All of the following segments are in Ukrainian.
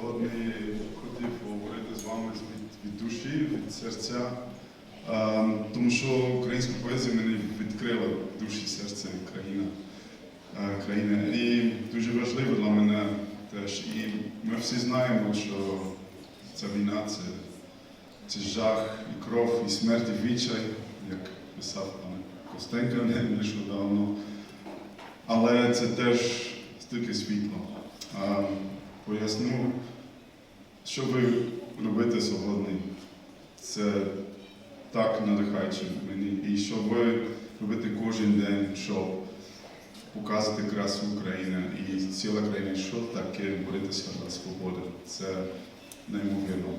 Сьогодні хотів поговорити з вами від, від душі, від серця, Е, тому що українська поезія мені відкрила душі серце країна, е, країни. І дуже важливо для мене теж. І ми всі знаємо, що ця війна це, це жах, і кров, і смерть, і відчай, як писав пан Костенко не- нещодавно. Але це теж стільки світло. А, поясню, що ви робите сьогодні. Це так надихаюче мені. І що ви кожен день, щоб показати красу України і ціла країна, що таке боротися за свободу. Це неймовірно.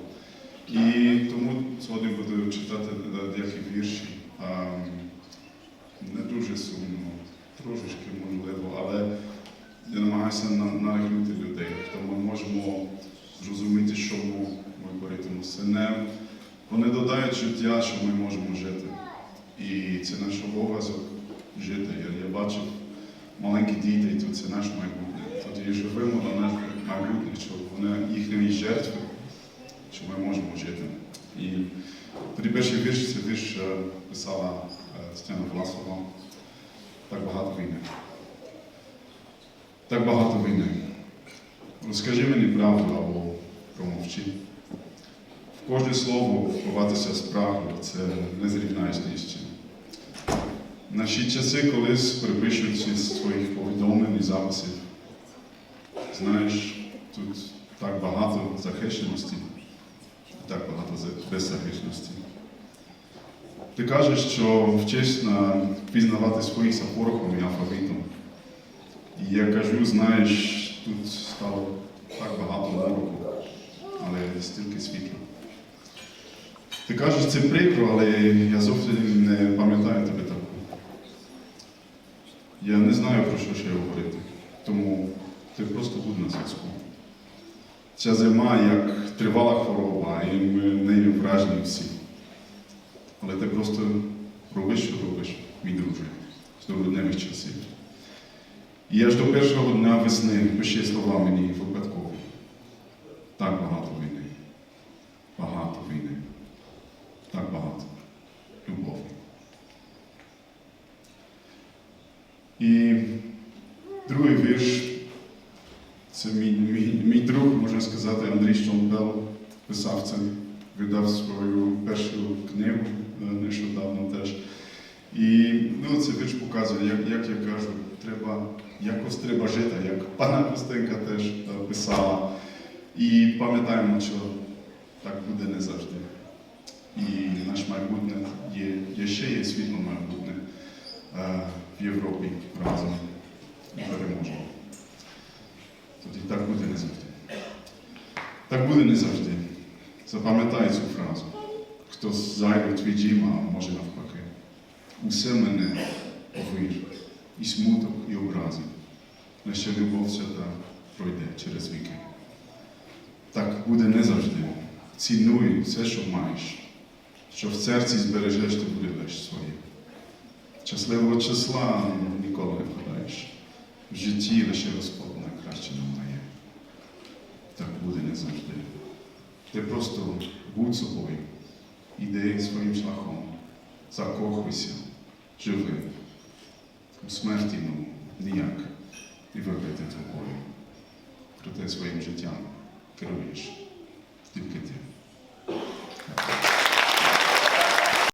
І тому сьогодні буду читати деякі вірші. Не дуже сумно, трошечки можливо, але я намагаюся на- людей, то ми можемо зрозуміти, що ми, боротимося. Не, вони додають життя, що ми можемо жити. І це наш обов'язок жити. Я, я бачив маленькі діти, і тут це наш майбутнє. Тоді живемо на наше майбутнє, що вони їхні жертви, що ми можемо жити. І тоді перший вірш це вірш е, писала е, Тетяна Власова. Так багато війни. Так багато війни. Розкажи мені правду промовчи. Кожне слово вховатися справу це не зрівняєш з. Наші часи колись перепишують зі своїх повідомлень і записів. Знаєш, тут так багато захищеності, так багато за- беззахисності. Ти кажеш, що вчиш на пізнавати своїх за і алфавітом. І я кажу, знаєш, тут стало так багато але стільки світла. Ти кажеш, це прикро, але я зовсім не пам'ятаю тебе таку. Я не знаю, про що ще говорити, тому ти просто будь на зв'язку. Ця зима як тривала хвороба, і ми нею вражені всі. Але ти просто робиш, що робиш, мій друже, з добродневих часів. І аж до першого дня весни пиши слова мені випадково. Так багато війни. Багато війни. Так багато. Любові. І другий вірш. Це мій, мій, мій друг, можна сказати, Андрій Щомпел, писав це, видав свою першу книгу е, нещодавно теж. І ну, цей вірш показує, як, як я кажу, треба, якось треба жити, як пана Костенка теж е, писала. І пам'ятаємо, що так буде не завжди. І наш майбутнє є, є ще є світло майбутнє е, в Європі разом переможемо. Тоді так буде не завжди. Так буде не завжди. Запам'ятай цю фразу. Хто зайде в твій дім, а може навпаки. Усе мене овир, і смуток, і образи. Лише любов свята пройде через віки. Так буде не завжди. Цінуй все, що маєш, що в серці збережеш, ти будеш своє. Щасливого числа ніколи не вгадаєш. В житті лише Господь найкраще нам дає. Так буде не завжди. Ти просто будь собою, іди своїм шляхом, закохуйся, живи. У смерті ну, ніяк не вибити тобою. Проте своїм життям керуєш